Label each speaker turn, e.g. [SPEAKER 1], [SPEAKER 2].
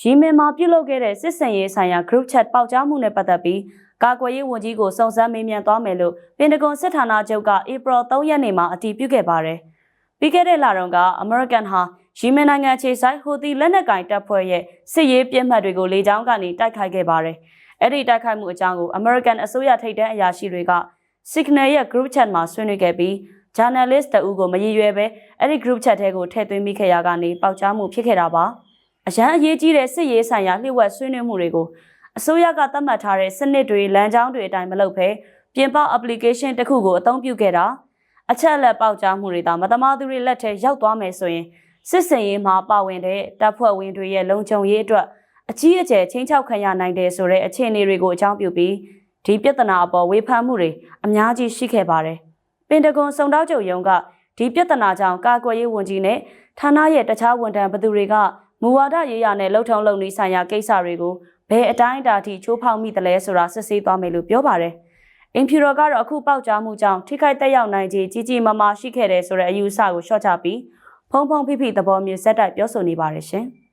[SPEAKER 1] ရီမင်မှာပြုလုပ်ခဲ့တဲ့စစ်စင်ရေးဆိုင်ရာ group chat ပေါက်ကြားမှုနဲ့ပတ်သက်ပြီးကာကွယ်ရေးဝန်ကြီးကိုစုံစမ်းမေးမြန်းသွားမယ်လို့ပင်တဂွန်စစ်ဌာနချုပ်ကဧပြီ3ရက်နေ့မှာအတည်ပြုခဲ့ပါတယ်။ပြီးခဲ့တဲ့လတုန်းကအမေရိကန်ဟာရီမင်နိုင်ငံခြေဆိုင်ဟိုတီလက်နက်ကင်တပ်ဖွဲ့ရဲ့စစ်ရေးပြစ်မှတ်တွေကိုလေကြောင်းကနေတိုက်ခိုက်ခဲ့ပါတယ်။အဲ့ဒီတိုက်ခိုက်မှုအကြောင်းကိုအမေရိကန်အစိုးရထိပ်တန်းအရာရှိတွေက Signal ရဲ့ group chat မှာဆွေးနွေးခဲ့ပြီး journalist တဦးကိုမရည်ရွယ်ပဲအဲ့ဒီ group chat ထဲကိုထည့်သွင်းမိခဲ့ရကနေပေါက်ကြားမှုဖြစ်ခဲ့တာပါ။ အရန်အရေးကြီးတဲ့စစ်ရေးဆိုင်ရာလှည့်ဝက်ဆွေးနွေးမှုတွေကိုအစိုးရကသတ်မှတ်ထားတဲ့စနစ်တွေလမ်းကြောင်းတွေအတိုင်းမလုပ်ဘဲပြင်ပ application တစ်ခုကိုအသုံးပြုခဲ့တာအချက်အလက်ပေါက်ကြားမှုတွေဒါမသမာသူတွေလက်ထဲရောက်သွားမယ်ဆိုရင်စစ်စင်ရေးမှာပါဝင်တဲ့တပ်ဖွဲ့ဝင်တွေရဲ့လုံခြုံရေးအတွက်အကြီးအကျယ်ချင်းချောက်ခံရနိုင်တယ်ဆိုတဲ့အခြေအနေတွေကိုအကြောင်းပြုပြီးဒီပြဿနာအပေါ်ဝေဖန်မှုတွေအများကြီးရှိခဲ့ပါတယ်။ပင်တဂွန်စုံတောက်ချုပ်ရုံးကဒီပြဿနာကြောင့်ကာကွယ်ရေးဝန်ကြီးနဲ့ဌာနရဲ့တခြားဝန်ထမ်းဘသူတွေက မူဝါဒရေးရနဲ့လှုပ်ထုံလုံနည်းဆိုင်ရာကိစ္စတွေကိုဘယ်အတိုင်းအတာထိချိုးဖောက်မိတယ်လဲဆိုတာစစ်ဆေးသွားမယ်လို့ပြောပါတယ်။အင်ဖြူရောကတော့အခုပေါက်ကြားမှုကြောင့်ထိခိုက်တက်ရောက်နိုင်ခြင်းကြီးကြီးမားမားရှိခဲ့တယ်ဆိုတဲ့အယူအဆကိုရှော့ချပြီးဖုံဖုံဖိဖိသဘောမျိုးဇက်တိုက်ပြောဆိုနေပါတယ်ရှင်။